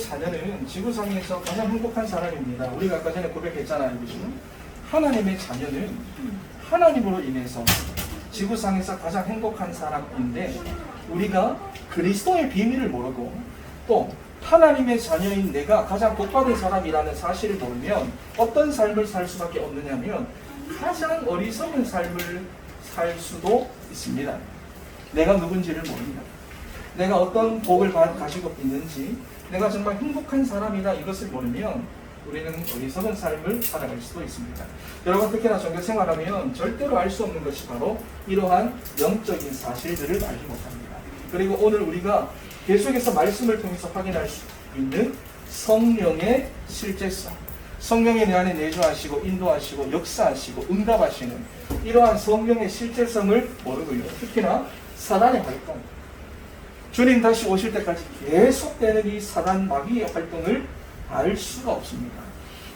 자녀는 지구상에서 가장 행복한 사람입니다. 우리가 아까 전에 고백했잖아요. 그죠? 하나님의 자녀는 하나님으로 인해서 지구상에서 가장 행복한 사람인데 우리가 그리스도의 비밀을 모르고 또 하나님의 자녀인 내가 가장 복받은 사람이라는 사실을 모르면 어떤 삶을 살 수밖에 없느냐면 가장 어리석은 삶을 살 수도 있습니다. 내가 누군지를 모릅니다. 내가 어떤 복을 가- 가지고 있는지, 내가 정말 행복한 사람이다 이것을 모르면 우리는 어리석은 삶을 살아갈 수도 있습니다. 여러분 특히나 종교 생활하면 절대로 알 수 없는 것이 바로 이러한 영적인 사실들을 알지 못합니다. 그리고 오늘 우리가 계속해서 말씀을 통해서 확인할 수 있는 성령의 실제성, 성령이 내 안에 내주하시고 인도하시고 역사하시고 응답하시는 이러한 성령의 실제성을 모르고요. 특히나 사단의 활동, 주님 다시 오실 때까지 계속되는 이 사단 마귀의 활동을 알 수가 없습니다.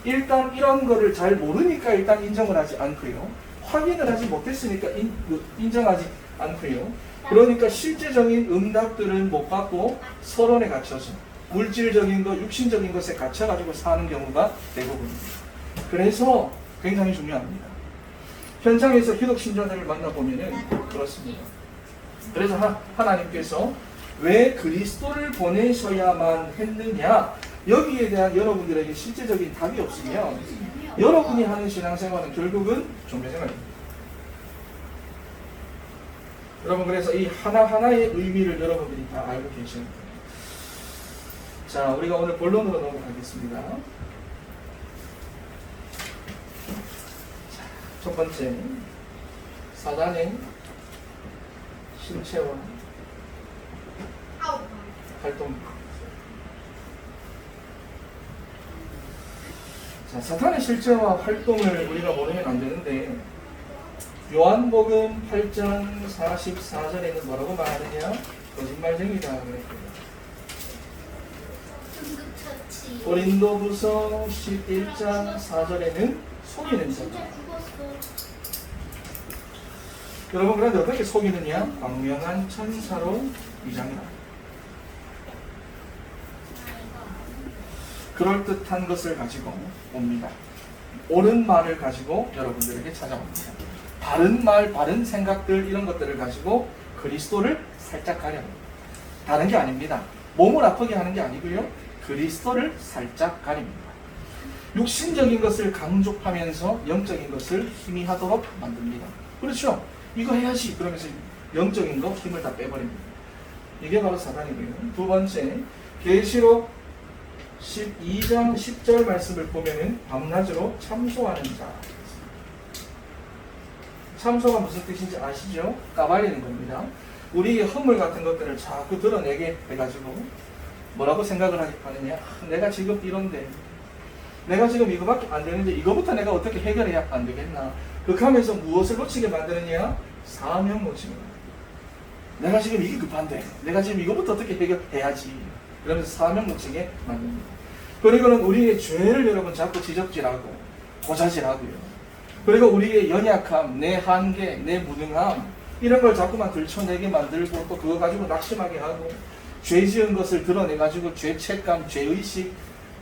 일단 이런 거를 잘 모르니까 일단 인정을 하지 않고요. 확인을 하지 못했으니까 인, 인정하지 않고요. 그러니까 실제적인 응답들은 못 받고 서론에 갇혀서 물질적인 것, 육신적인 것에 갇혀가지고 사는 경우가 대부분입니다. 그래서 굉장히 중요합니다. 현장에서 기독 신자들을 만나보면은 그렇습니다. 그래서 하, 하나님께서 왜 그리스도를 보내셔야만 했느냐 여기에 대한 여러분들에게 실제적인 답이 없으면 여러분이 하는 신앙생활은 결국은 종교생활입니다. 여러분 그래서 이 하나하나의 의미를 여러분들이 다 알고 계셔야 돼요. 자 우리가 오늘 본론으로 넘어가겠습니다. 자, 첫 번째 사단의 신체와 활동. 자, 사탄의 실제와 활동을 우리가 모르면 안 되는데 요한복음 8장 44절에는 뭐라고 말하느냐? 거짓말쟁이다 그랬거든요. 고린도부서 11장 4절에는 속이는 자. 여러분 그런데 어떻게 속이느냐? 광명한 천사로 위장이다. 그럴듯한 것을 가지고 옵니다. 옳은 말을 가지고 여러분들에게 찾아옵니다. 바른 말, 바른 생각들 이런 것들을 가지고 그리스도를 살짝 가려 합니다. 다른 게 아닙니다. 몸을 아프게 하는 게 아니고요. 그리스도를 살짝 가립니다. 육신적인 것을 강조하면서 영적인 것을 희미하도록 만듭니다. 그렇죠? 이거 해야지. 그러면서 영적인 거 힘을 다 빼버립니다. 이게 바로 사단이고요. 두 번째, 계시록 12장 10절 말씀을 보면은 밤낮으로 참소하는 자. 참소가 무슨 뜻인지 아시죠? 까발리는 겁니다. 우리의 허물 같은 것들을 자꾸 드러내게 해가지고 뭐라고 생각을 하게 하느냐? 아, 내가 지금 이런데 내가 지금 이거밖에 안 되는데 이거부터 내가 어떻게 해결해야 안 되겠나? 그렇게 하면서 무엇을 놓치게 만드느냐? 사명 놓치는. 내가 지금 이게 급한데 내가 지금 이거부터 어떻게 해결해야지 그러면서 사명 놓치게 만듭니다. 그리고는 우리의 죄를 여러분 자꾸 지적질하고 고자질하고요. 그리고 우리의 연약함, 내 한계, 내 무능함 이런 걸 자꾸만 들춰내게 만들고 또 그거 가지고 낙심하게 하고 죄 지은 것을 드러내 가지고 죄책감, 죄의식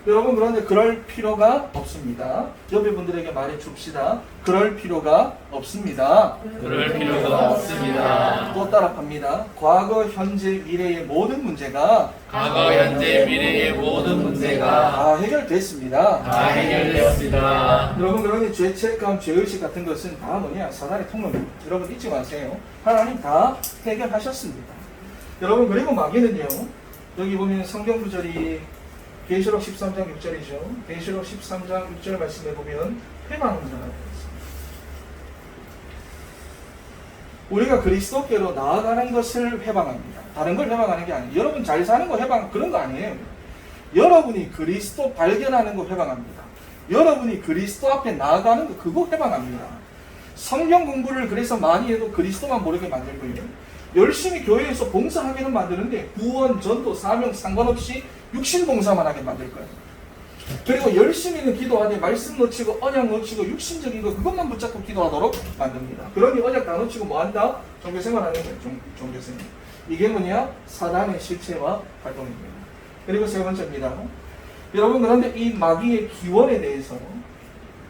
여러분 그런데 그럴 필요가 없습니다. 옆에 분들에게 말해 줍시다. 그럴 필요가 없습니다. 그럴 필요가 없습니다. 또 따라갑니다. 과거, 현재, 미래의 모든 문제가 과거, 현재, 미래의 모든 문제가 다 해결됐습니다. 다 해결되었습니다. 여러분 그러니 죄책감, 죄의식 같은 것은 다 뭐냐 사단의 통로입니다. 여러분 잊지 마세요. 하나님 다 해결하셨습니다. 여러분 그리고 마귀는요. 여기 보면 성경 구절이 계시록 13장 6절이죠. 계시록 13장 6절 말씀에 보면 회방자가 있습니다. 우리가 그리스도께로 나아가는 것을 회방합니다. 다른 걸 회방하는 게 아니에요. 여러분 잘 사는 거 회방 그런 거 아니에요. 여러분이 그리스도 발견하는 거 회방합니다. 여러분이 그리스도 앞에 나아가는 거 그거 회방합니다. 성경 공부를 그래서 많이 해도 그리스도만 모르게 만들고요. 열심히 교회에서 봉사하기는 만드는데 구원, 전도, 사명 상관없이 육신 봉사만 하게 만들 거예요. 그리고 열심히는 기도하되 말씀 놓치고 언약 놓치고 육신적인 거 그것만 붙잡고 기도하도록 만듭니다. 그러니 언약 다 놓치고 뭐 한다? 종교생활 하는 거예요. 종, 종교생활. 이게 뭐냐? 사단의 실체와 활동입니다. 그리고 세 번째입니다. 여러분 그런데 이 마귀의 기원에 대해서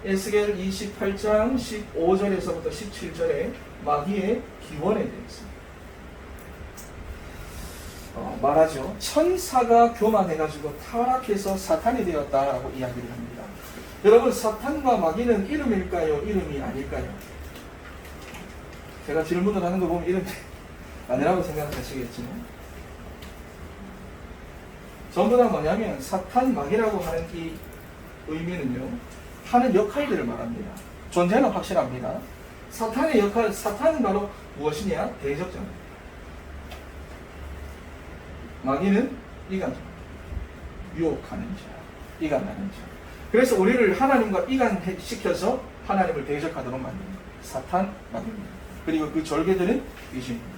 에스겔 28장 15절에서부터 17절에 마귀의 기원에 대해서 어, 말하죠. 천사가 교만해가지고 타락해서 사탄이 되었다라고 이야기를 합니다. 여러분 사탄과 마귀는 이름일까요? 이름이 아닐까요? 제가 질문을 하는 거 보면 이름이 아니라고 생각하시겠지만 전부 다 뭐냐면 사탄 마귀라고 하는 이 의미는요 하는 역할들을 말합니다. 존재는 확실합니다. 사탄의 역할, 사탄은 바로 무엇이냐? 대적자입니다. 마귀는 이간자, 유혹하는 자, 이간하는 자. 그래서 우리를 하나님과 이간시켜서 하나님을 대적하도록 만듭니다. 사탄, 마귀입니다. 그리고 그 절개들은 귀신입니다.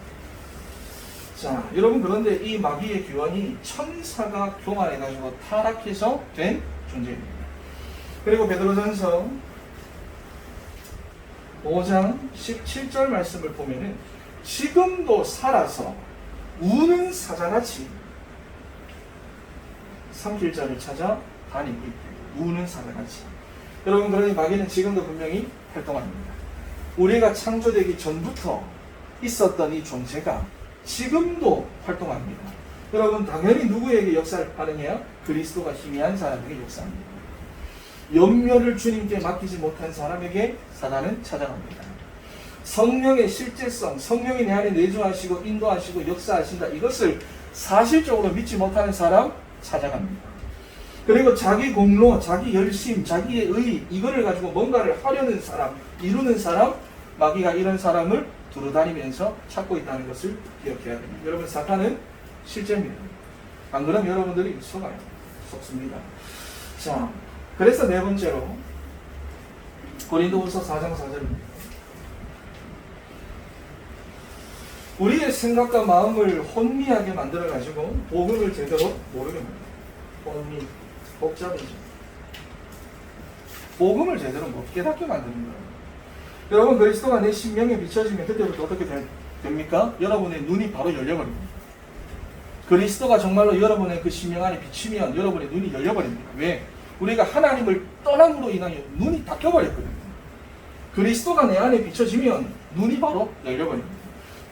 자, 여러분 그런데 이 마귀의 기원이 천사가 교만해가지고 타락해서 된 존재입니다. 그리고 베드로전서 5장 17절 말씀을 보면은 지금도 살아서 우는 사자같이 삼킬자를 찾아 있다. 우는 사자같이. 여러분 그러니 마귀는 지금도 분명히 활동합니다. 우리가 창조되기 전부터 있었던 이 존재가 지금도 활동합니다. 여러분 당연히 누구에게 역사를 하느냐? 그리스도가 희미한 사람에게 역사합니다. 염려를 주님께 맡기지 못한 사람에게 사단은 찾아갑니다. 성령의 실제성, 성령이 내 안에 내주하시고 인도하시고 역사하신다. 이것을 사실적으로 믿지 못하는 사람 찾아갑니다. 그리고 자기 공로, 자기 열심, 자기의 의 이거를 가지고 뭔가를 하려는 사람, 이루는 사람, 마귀가 이런 사람을 두루다니면서 찾고 있다는 것을 기억해야 됩니다. 여러분 사탄은 실제입니다. 안 그러면 여러분들이 속아요. 속습니다. 자, 그래서 네 번째로 고린도후서 4장 4절입니다. 우리의 생각과 마음을 혼미하게 만들어 가지고 복음을 제대로 모르게 합니다. 혼미, 복잡해져. 복음을 제대로 못 깨닫게 만드는 거예요. 여러분 그리스도가 내 신명에 비춰지면 그때부터 어떻게 되- 됩니까? 여러분의 눈이 바로 열려버립니다. 그리스도가 정말로 여러분의 그 신명 안에 비치면 여러분의 눈이 열려버립니다. 왜? 우리가 하나님을 떠남으로 인하여 눈이 닫혀버렸거든요. 그리스도가 내 안에 비춰지면 눈이 바로 열려버립니다.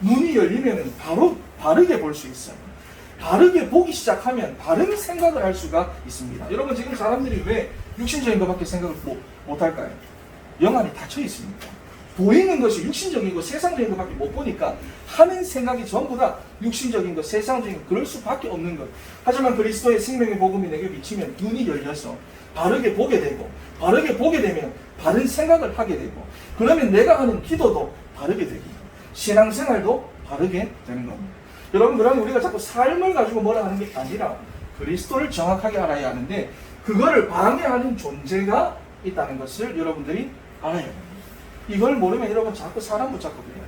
눈이 열리면 바로 바르게 볼 수 있어요. 바르게 보기 시작하면 바른 생각을 할 수가 있습니다. 여러분 지금 사람들이 왜 육신적인 것밖에 생각을 못, 못 할까요? 영안이 닫혀 있습니다. 보이는 것이 육신적인 것, 세상적인 것밖에 못 보니까 하는 생각이 전부 다 육신적인 것, 세상적인 것, 그럴 수밖에 없는 것. 하지만 그리스도의 생명의 복음이 내게 비치면 눈이 열려서 바르게 보게 되고, 바르게 보게 되면 바른 생각을 하게 되고, 그러면 내가 하는 기도도 바르게 되고, 신앙생활도 바르게 되는 겁니다. 여러분, 그러면 우리가 자꾸 삶을 가지고 뭐라 하는 게 아니라 그리스도를 정확하게 알아야 하는데, 그거를 방해하는 존재가 있다는 것을 여러분들이 알아야 합니다. 이걸 모르면 여러분 자꾸 사람 돼요.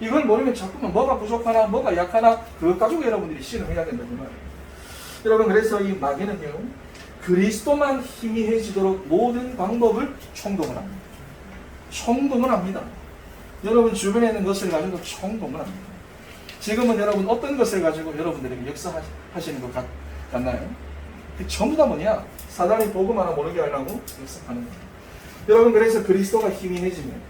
이걸 모르면 자꾸만 뭐가 부족하나 뭐가 약하나 그것 가지고 여러분들이 실험해야 된다는 말이에요. 여러분 그래서 이 마귀는요 그리스도만 희미해지도록 모든 방법을 총동을 합니다. 총동을 합니다. 여러분 주변에 있는 것을 가지고 총동을 합니다. 지금은 여러분 어떤 것을 가지고 여러분들에게 역사하시는 것 같, 같나요? 그 전부 다 뭐냐? 사단이 복음 하나 모르게 하려고 역사하는 거예요. 여러분 그래서 그리스도가 희미해지면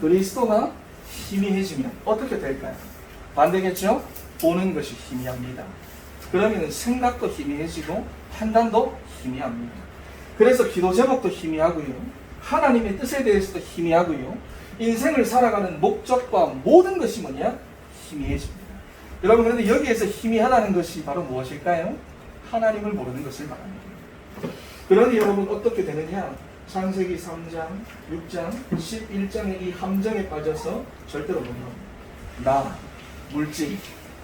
그리스도가 희미해지면 어떻게 될까요? 반대겠죠? 보는 것이 희미합니다. 그러면 생각도 희미해지고 판단도 희미합니다. 그래서 기도 제목도 희미하고요. 하나님의 뜻에 대해서도 희미하고요. 인생을 살아가는 목적과 모든 것이 뭐냐? 희미해집니다. 여러분 그런데 여기에서 희미하다는 것이 바로 무엇일까요? 하나님을 모르는 것을 말합니다. 그러니 여러분 어떻게 되느냐? 창세기 3장, 6장, 11장의 이 함정에 빠져서 절대로 못 나옵니다. 나, 물질,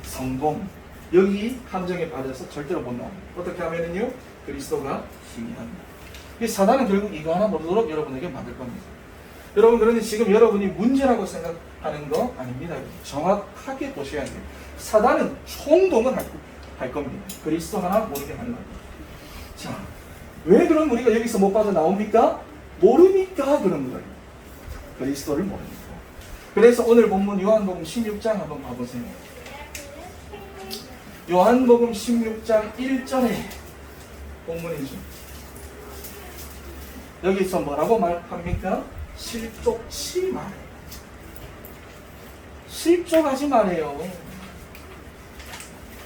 성공 여기 함정에 빠져서 절대로 못 나옵니다. 어떻게 하면은요? 그리스도가 희미합니다. 이 사단은 결국 이거 하나 모르도록 여러분에게 만들 겁니다. 여러분 그러니 지금 여러분이 문제라고 생각하는 거 아닙니다. 정확하게 보셔야 돼요. 사단은 총동을 할, 할 겁니다. 그리스도 하나 모르게 하는 겁니다. 자, 왜 그럼 우리가 여기서 못 빠져 나옵니까? 모르니까 그런 거예요. 그리스도를 모르니까. 그래서 오늘 본문 요한복음 16장 한번 봐보세요. 요한복음 16장 1절에 본문이죠. 여기서 뭐라고 말합니까? 실족치 말. 실족하지 말아요.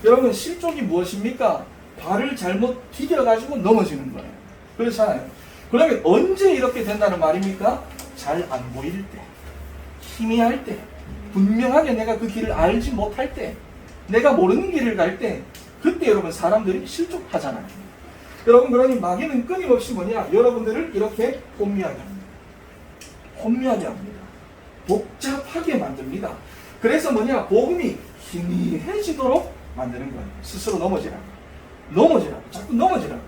여러분 실족이 무엇입니까? 발을 잘못 디뎌가지고 넘어지는 거예요. 그렇잖아요. 그러면 언제 이렇게 된다는 말입니까? 잘 안 보일 때, 희미할 때, 분명하게 내가 그 길을 알지 못할 때, 내가 모르는 길을 갈 때, 그때 여러분 사람들이 실족하잖아요. 여러분 그러니 마귀는 끊임없이 뭐냐? 여러분들을 이렇게 혼미하게 합니다. 혼미하게 합니다. 복잡하게 만듭니다. 그래서 뭐냐? 복음이 희미해지도록 만드는 거예요. 스스로 넘어지라고. 넘어지라고. 자꾸 넘어지라고.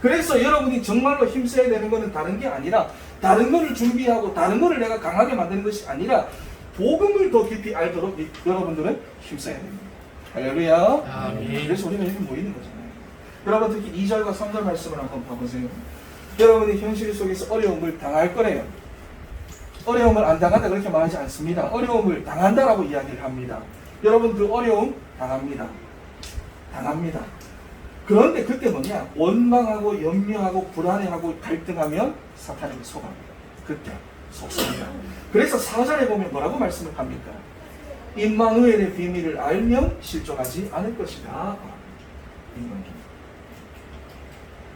그래서 여러분이 정말로 힘써야 되는 것은 다른 게 아니라 다른 것을 준비하고 다른 것을 내가 강하게 만드는 것이 아니라 복음을 더 깊이 알도록 이- 여러분들은 힘써야 됩니다. 할렐루야. 아멘. 그래서 우리는 여기 모이는 거잖아요. 여러분 특히 2절과 3절 말씀을 한번 봐보세요. 여러분이 현실 속에서 어려움을 당할 거래요. 어려움을 안 당한다 그렇게 말하지 않습니다. 어려움을 당한다라고 이야기를 합니다. 여러분 그 어려움 당합니다. 당합니다. 그런데 그때 뭐냐? 원망하고 염려하고 불안해하고 갈등하면 사탄에게 속합니다. 그때 속습니다. 그래서 사절에 보면 뭐라고 말씀을 합니까? 임마누엘의 비밀을 알면 실족하지 않을 것이다. 임마누엘.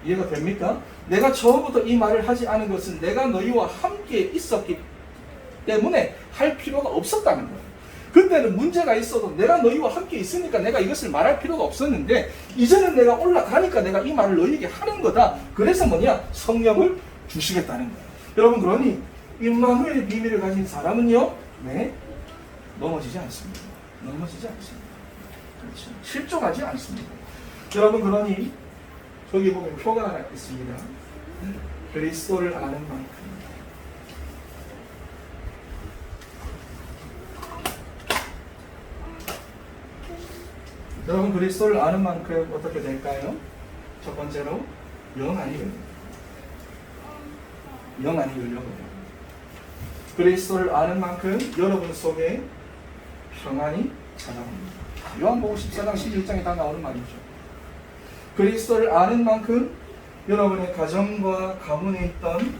이해가 됩니까? 내가 처음부터 이 말을 하지 않은 것은 내가 너희와 함께 있었기 때문에 할 필요가 없었다는 거예요. 그때는 문제가 있어도 내가 너희와 함께 있으니까 내가 이것을 말할 필요가 없었는데 이제는 내가 올라가니까 내가 이 말을 너희에게 하는 거다. 그래서 뭐냐? 성령을 주시겠다는 거예요. 여러분 그러니 임마누엘의 비밀을 가진 사람은요. 네. 넘어지지 않습니다. 넘어지지 않습니다. 그렇죠. 실종하지 않습니다. 여러분 그러니 저기 보면 표가 하나 있습니다. 그리스도를 아는 만큼 여러분 그리스도를 아는 만큼 어떻게 될까요? 첫 번째로 영 안이 열립니다. 영안이 열려버려요. 그리스도를 아는 만큼 여러분 속에 평안이 찾아옵니다. 요한복음 14장 16장에 다 나오는 말이죠. 그리스도를 아는 만큼 여러분의 가정과 가문에 있던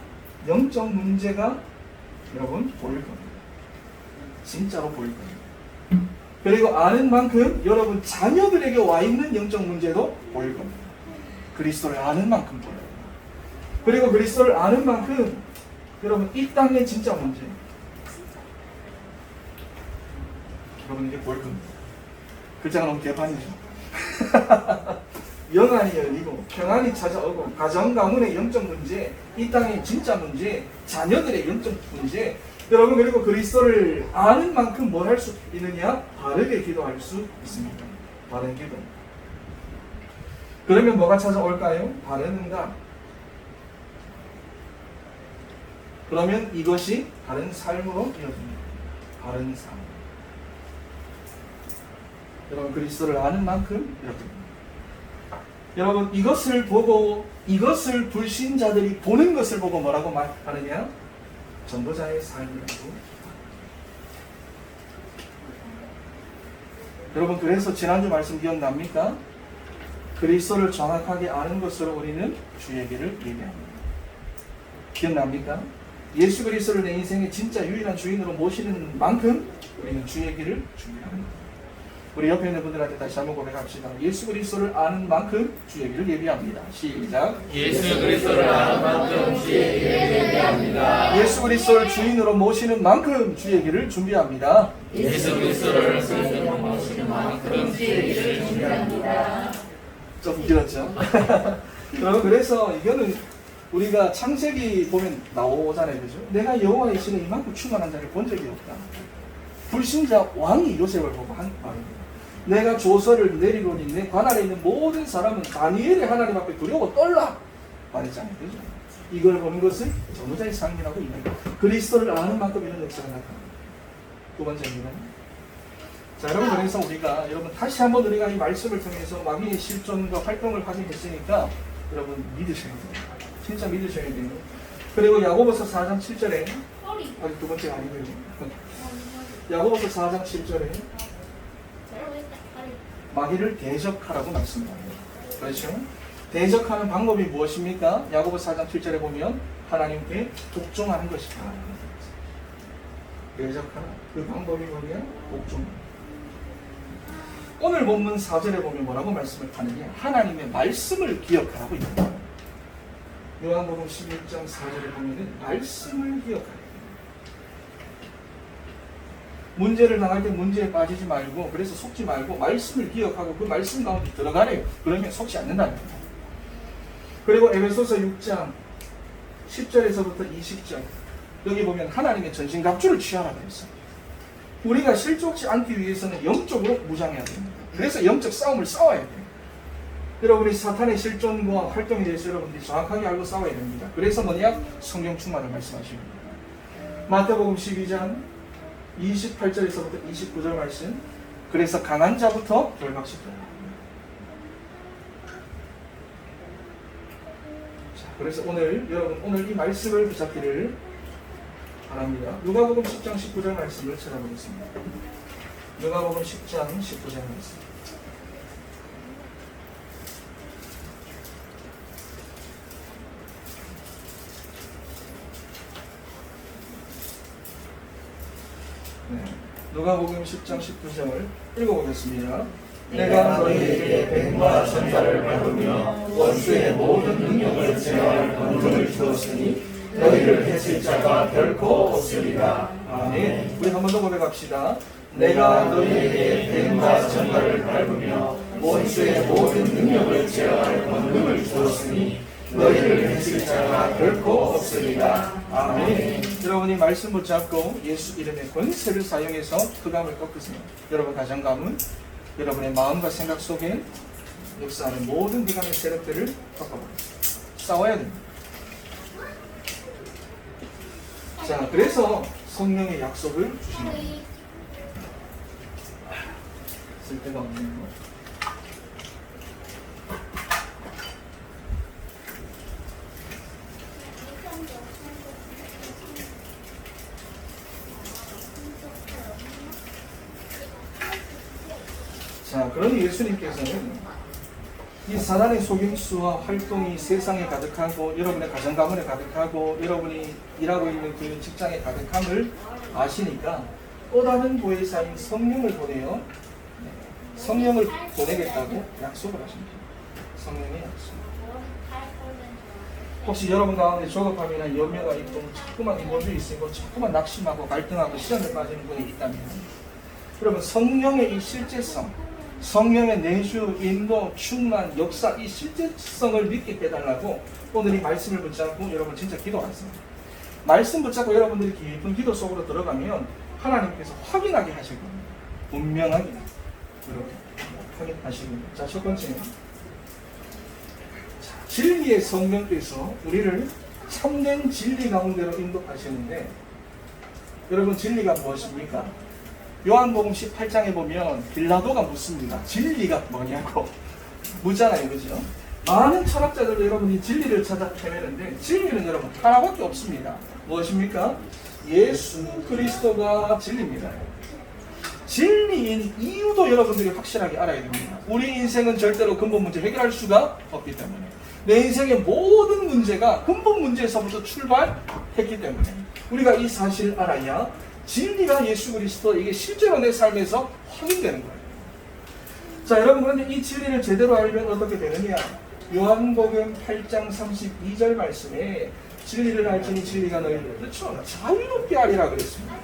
영적 문제가 여러분 보일 겁니다. 진짜로 보일 겁니다. 그리고 아는 만큼 여러분 자녀들에게 와 있는 영적 문제도 보일 겁니다. 그리스도를 아는 만큼 보여요. 그리고 그리스도를 아는 만큼 여러분 이 땅의 진짜 문제 여러분에게 보일 겁니다. 글자가 너무 개판이죠. 영안이 열리고 평안이 찾아오고 가정 가문의 영적 문제, 이 땅의 진짜 문제, 자녀들의 영적 문제. 여러분 그리고 그리스도를 아는 만큼 뭘 할 수 있느냐? 바르게 기도할 수 있습니다. 바른 기도. 그러면 뭐가 찾아올까요? 바른 응답. 그러면 이것이 바른 삶으로 이어집니다. 바른 삶. 여러분 그리스도를 아는 만큼 이렇게 됩니다. 여러분 이것을 보고 이것을 불신자들이 보는 것을 보고 뭐라고 말하느냐? 전도자의 삶이라고. 여러분 그래서 지난주 말씀 기억납니까? 그리스도를 정확하게 아는 것으로 우리는 주의 길을 예배합니다. 기억납니까? 예수 그리스도를 내 인생의 진짜 유일한 주인으로 모시는 만큼 우리는 주의 길을 준비합니다. 우리 옆에 있는 분들한테 다시 한번 고백합시다. 예수 그리스도를 아는 만큼 주의 길을 예비합니다. 시작. 예수 그리스도를 아는 만큼 주의 길을 예배합니다. 예수 그리스도를 주인으로 모시는 만큼 주의 길을 준비합니다. 예수 그리스도를 주인으로 모시는 만큼 주의 길을 준비합니다. 좀 길었죠? 여러분 그래서 이거는 우리가 창세기 보면 나오잖아요, 그죠? 내가 여호와의 신에 이만큼 충만한 자를 본 적이 없다. 불신자 왕이 요셉을 보고 한 말입니다. 내가 조서를 내리노니 내 관할에 있는 모든 사람은 다니엘의 하나님 앞에 두려워 떨라 말했잖아요, 그죠? 이걸 보는 것을 전도자의 삶이라고 이야기합니다. 그리스도를 아는 만큼 이런 역사가 나타납니다. 두 번째입니다. 자, 여러분 그래서 우리가 여러분 다시 한번 우리가 이 말씀을 통해서 마귀의 실존과 활동을 확인했으니까 여러분 믿으셔야 돼요. 진짜 믿으셔야 돼요. 그리고 야고보서 4장 7절에 허리. 아직 두 번째가 아니고요. 야고보서 4장 7절에 마귀를 대적하라고 말씀합니다. 그렇죠? 대적하는 방법이 무엇입니까? 야고보 4장 7절에 보면 하나님께 복종하는 것이다. 대적하는 그 방법이 뭐냐? 복종. 오늘 본문 4절에 보면 뭐라고 말씀을 하느냐? 하나님의 말씀을 기억하라고 있다. 요한복음 11장 4절에 보면은 말씀을 기억하라. 문제를 당할 때 문제에 빠지지 말고 그래서 속지 말고 말씀을 기억하고 그 말씀 가운데 들어가래요. 그러면 속지 않는다는 거예요. 그리고 에베소서 6장 10절에서부터 20절 여기 보면 하나님의 전신갑주를 취하라고 했어요. 우리가 실족지 않기 위해서는 영적으로 무장해야 됩니다. 그래서 영적 싸움을 싸워야 돼요. 여러분이 사탄의 실존과 활동에 대해서 여러분들이 정확하게 알고 싸워야 됩니다. 그래서 뭐냐? 성령 충만을 말씀하십니다. 마태복음 12장 28절에서부터 29절 말씀. 그래서 강한 자부터 결박시켜라. 자, 그래서 오늘 여러분 오늘 이 말씀을 붙잡기를 바랍니다. 누가복음 10장 19절 말씀을 찾아보겠습니다. 누가복음 10장 19절 말씀. 누가복음 10장 19절 읽어보겠습니다. 내가 너희에게 뱀과 천사를 밟으며 원수의 모든 능력을 제어할 권능을 주었으니 너희를 해칠 자가 결코 없으리라. 아멘. 우리 한 번 더 고백합시다. 내가 너희에게 뱀과 천사를 밟으며 원수의 모든 능력을 제어할 권능을 주었으니 너희를 해칠 자가 결코 없으리라. 아멘. 여러분이 말씀 붙잡고 예수 이름의 권세를 사용해서 흑암을 꺾으세요. 여러분 가정감은 여러분의 마음과 생각 속에 역사하는 모든 흑암의 세력들을 꺾어버려요. 싸워야 됩니다. 자, 그래서 성령의 약속을 주신 거예요. 쓸데가 없네요. 자, 그러니 예수님께서는 이 사단의 속임수와 활동이 세상에 가득하고 여러분의 가정 가문에 가득하고 여러분이 일하고 있는 그 직장에 가득함을 아시니까 또 다른 보혜사인 성령을 보내요. 네, 성령을 보내겠다고 약속을 하십니다. 성령의 약속. 혹시 여러분 가운데 조급함이나 염려가 있고 자꾸만 이모주 있으고 자꾸만 낙심하고 갈등하고 시험에 빠지는 분이 있다면 여러분 성령의 이 실제성 성령의 내주, 인도, 충만, 역사 이 실제성을 믿게 해달라고 오늘 이 말씀을 붙잡고 여러분 진짜 기도하세요. 말씀 붙잡고 여러분들이 깊은 기도 속으로 들어가면 하나님께서 확인하게 하실 겁니다. 분명하게 이렇게 확인하시고 자첫 번째 자, 진리의 성령께서 우리를 참된 진리 가운데로 인도하시는데 여러분 진리가 무엇입니까? 요한복음 18장에 보면 빌라도가 묻습니다. 진리가 뭐냐고 묻잖아요, 그죠? 많은 철학자들도 여러분이 진리를 찾아 헤매는데 진리는 여러분 하나밖에 없습니다. 무엇입니까? 예수 그리스도가 진리입니다. 진리인 이유도 여러분들이 확실하게 알아야 됩니다. 우리 인생은 절대로 근본 문제 해결할 수가 없기 때문에 내 인생의 모든 문제가 근본 문제에서부터 출발했기 때문에 우리가 이 사실을 알아야 진리가 예수 그리스도 이게 실제로 내 삶에서 확인되는 거예요. 자, 여러분 그런데 이 진리를 제대로 알면 어떻게 되느냐? 요한복음 8장 32절 말씀에 진리를 알지니 진리가 너희를 그렇죠. 자유롭게 하리라 그랬습니다.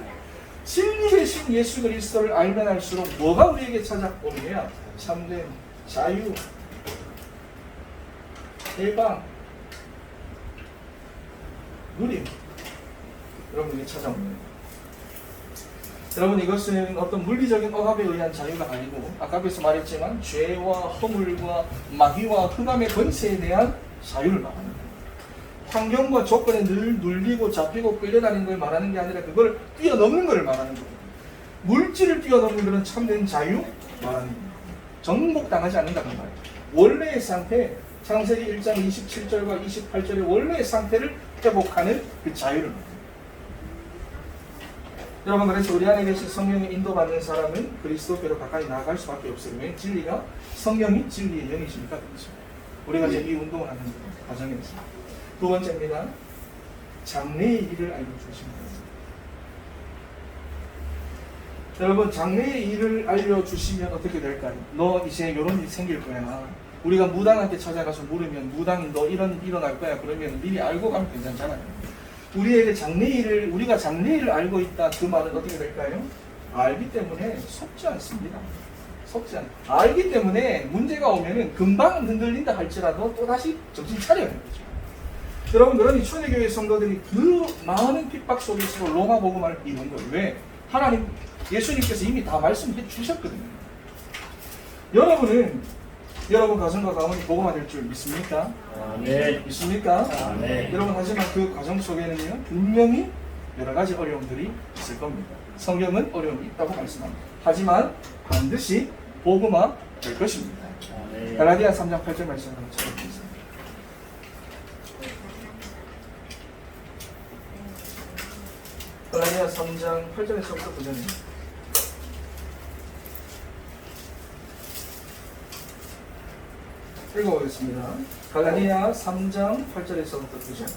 진리 대신 예수 그리스도를 알면 알수록 뭐가 우리에게 찾아오느냐? 참된 자유, 해방, 누림 여러분에게 찾아옵니다. 여러분 이것은 어떤 물리적인 억압에 의한 자유가 아니고 아까 앞에서 말했지만 죄와 허물과 마귀와 흑암의 권세에 대한 자유를 말하는 거예요. 환경과 조건에 늘 눌리고 잡히고 끌려다니는 걸 말하는 게 아니라 그걸 뛰어넘는 걸 말하는 거예요. 물질을 뛰어넘는 것은 참된 자유 말하는 거예요. 정복당하지 않는다는 말이에요. 원래의 상태 창세기 1장 27절과 28절의 원래의 상태를 회복하는 그 자유를 말해요. 여러분 그래서 우리 안에 계신 성령의 인도받는 사람은 그리스도께로 가까이 나아갈 수밖에 없어요. 왜? 진리가 성령이 진리의 영이시니까 그렇죠. 우리가 이제 이 운동을 하는 과정에서 두 번째입니다. 장래의 일을 알고 주십니다. 여러분 장래의 일을 알려주시면 어떻게 될까요? 너 이제 이런 일이 생길 거야. 우리가 무당한테 찾아가서 물으면 무당이 너 이런 일 일어날 거야. 그러면 미리 알고 가면 괜찮잖아요. 우리에게 장래일을 우리가 장래일을 알고 있다 그 말은 어떻게 될까요? 알기 때문에 속지 않습니다. 속지 않. 알기 때문에 문제가 오면은 금방 흔들린다 할지라도 또 다시 정신 차려야 되는 거죠. 여러분 그러니 초대교회 성도들이 그 많은 핍박 속에서 로마 복음을 이룬 거예요. 왜? 하나님 예수님께서 이미 다 말씀해 주셨거든요. 여러분은 여러분 가정과 가문이 복음화 될 줄 믿습니까? 아멘. 믿습니까? 아멘. 여러분 하지만 그 과정 속에는요 분명히 여러 가지 어려움들이 있을 겁니다. 성경은 어려움이 있다고 말씀합니다. 하지만 반드시 복음화 될 것입니다. 아멘. 갈라디아 3장 8절 말씀 한번 찾아보겠습니다. 갈라디아 3장 8절에서부터 9절입니다. 읽어보겠습니다. 갈라디아 3장 8절에서부터 9절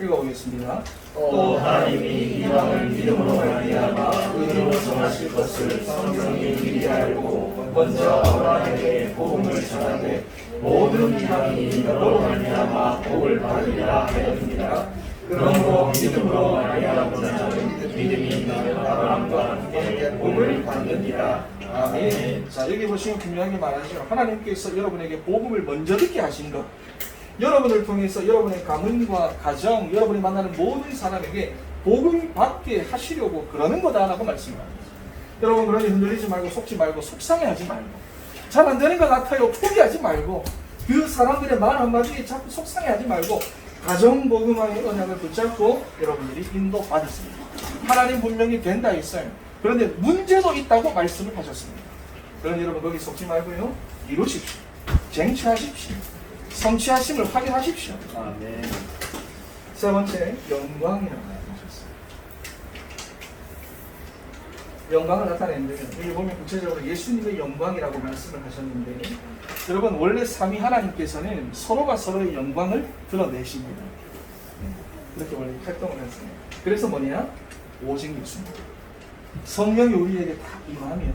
읽어보겠습니다. 또 하나님이 이방을 믿음으로 말미암아 의로 정하실 것을 성경이 미리 알고 먼저 아브라함에게 복음을 전하되 모든 이방이 너로 말미암아 복을 받으리라 하였느니라 그러므로 믿음으로 말미암은 믿음이 있는 아브라함과 함께 복을 받느니라 아멘 자 여기 보시면 분명하게 말하죠. 하나님께서 여러분에게 복음을 먼저 듣게 하신 것. 여러분을 통해서 여러분의 가문과 가정, 여러분이 만나는 모든 사람에게 복음 받게 하시려고 그러는 거다라고 말씀합니다. 여러분 그러니 흔들리지 말고 속지 말고 속상해하지 말고 잘 안 되는 것 같아요. 포기하지 말고 그 사람들의 말 한마디에 자꾸 속상해하지 말고 가정 복음화의 언약을 붙잡고 여러분들이 인도 받으십니다. 하나님 분명히 된다 했어요. 그런데 문제도 있다고 말씀을 하셨습니다. 그러니 여러분 거기 속지 말고요. 이루십시오. 쟁취하십시오. 성취하심을 확인하십시오. 아멘 세 번째, 영광이라고 말씀하셨어요. 영광을 나타내는데 여기 보면 구체적으로 예수님의 영광이라고 말씀을 하셨는데 여러분 원래 삼위 하나님께서는 서로가 서로의 영광을 드러내십니다. 이렇게 원래 활동을 했어요. 그래서 뭐냐? 오직 예수님. 성령이 우리에게 다 임하면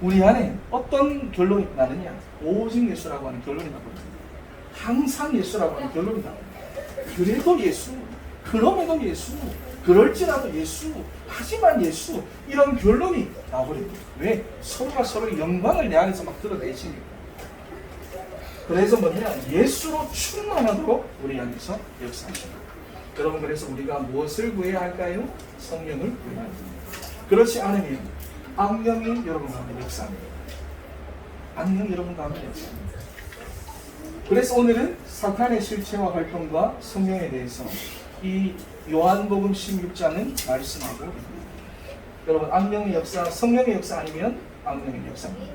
우리 안에 어떤 결론이 나느냐? 오직 예수라고 하는 결론이 나거든요. 항상 예수라고 하는 결론이 나옵니다. 그래도 예수, 그럼에도 예수, 그럴지라도 예수, 하지만 예수 이런 결론이 나오거든요. 왜? 서로가 서로의 영광을 내 안에서 막 드러내시니까. 그래서 뭐냐? 예수로 충만하도록 우리 안에서 역사하십니다. 여러분 그래서 우리가 무엇을 구해야 할까요? 성령을 구해야 합니다. 그렇지 않으면 악령이 여러분 가운데 역사합니다. 악령이 여러분 가운데 역사합니다. 그래서 오늘은 사탄의 실체와 활동과 성령에 대해서 이 요한복음 16장은 말씀하고 있습니다. 여러분 악령의 역사, 성령의 역사 아니면 악령의 역사입니다.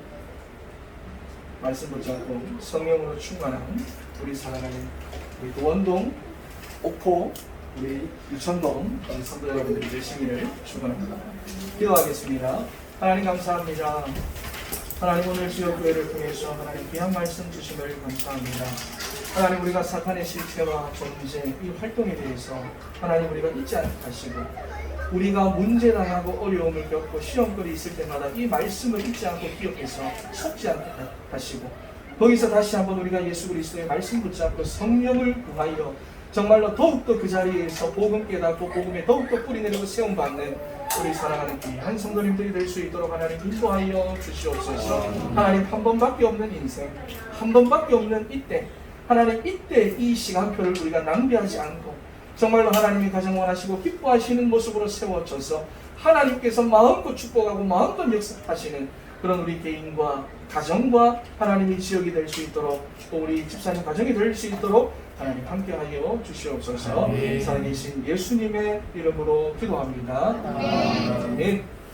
말씀 붙잡고 성령으로 충만한 우리 살아가는 우리 도원동, 옥포, 우리 유천동 우리 성도 여러분들이 되시기를 축원합니다. 기도하겠습니다. 하나님 감사합니다. 하나님 오늘 지역교회를 통해서 하나님 귀한 말씀 주심을 감사합니다. 하나님 우리가 사탄의 실체와 존재 이 활동에 대해서 하나님 우리가 잊지 않게 하시고 우리가 문제 당하고 어려움을 겪고 시험거리 있을 때마다 이 말씀을 잊지 않고 기억해서 속지 않게 하시고 거기서 다시 한번 우리가 예수 그리스도의 말씀 붙잡고 성령을 구하여 정말로 더욱더 그 자리에서 복음 깨닫고 복음에 더욱더 뿌리 내리고 세움받는 우리 사랑하는 귀한 성도님들이 될 수 있도록 하나님 인도하여 주시옵소서. 하나님 한 번밖에 없는 인생 한 번밖에 없는 이때 하나님 이때 이 시간표를 우리가 낭비하지 않고 정말로 하나님이 가장 원하시고 기뻐하시는 모습으로 세워져서 하나님께서 마음껏 축복하고 마음껏 역사하시는 그런 우리 개인과 가정과 하나님이 지역이 될 수 있도록 또 우리 집사님 가정이 될 수 있도록 하나님 함께하여 주시옵소서 아멘. 살아계신 예수님의 이름으로 기도합니다. 아멘.